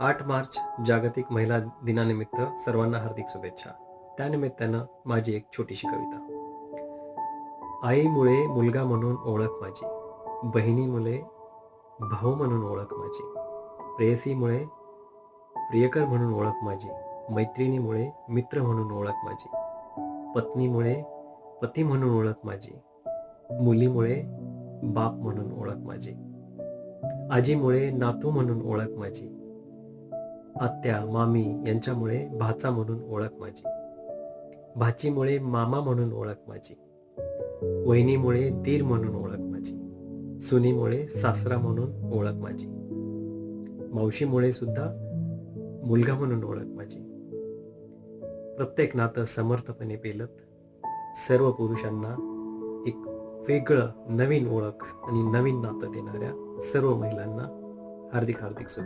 आठ मार्च जागतिक महिला दिनानिमित्त सर्वांना हार्दिक शुभेच्छा. त्यानिमित्तानं माझी एक छोटीशी कविता. आईमुळे मुलगा म्हणून ओळख माझी. बहिणीमुळे भाऊ म्हणून ओळख माझी. प्रेयसीमुळे प्रियकर म्हणून ओळख माझी. मैत्रिणीमुळे मित्र म्हणून ओळख माझी. पत्नीमुळे पती म्हणून ओळख माझी. मुलीमुळे बाप म्हणून ओळख माझी. आजीमुळे नातू म्हणून ओळख माझी. आत्या मामी यांच्यामुळे भाचा म्हणून ओळख माझी. भाचीमुळे मामा म्हणून ओळख माझी. वहिनीमुळे दीर म्हणून ओळख माझी. सुनीमुळे सासरा म्हणून ओळख माझी. मावशीमुळे सुद्धा मुलगा म्हणून ओळख माझी. प्रत्येक नातं समर्थपणे पेलत सर्व पुरुषांना एक वेगळं नवीन ओळख आणि नवीन नातं देणाऱ्या सर्व महिलांना हार्दिक हार्दिक शुभेच्छा.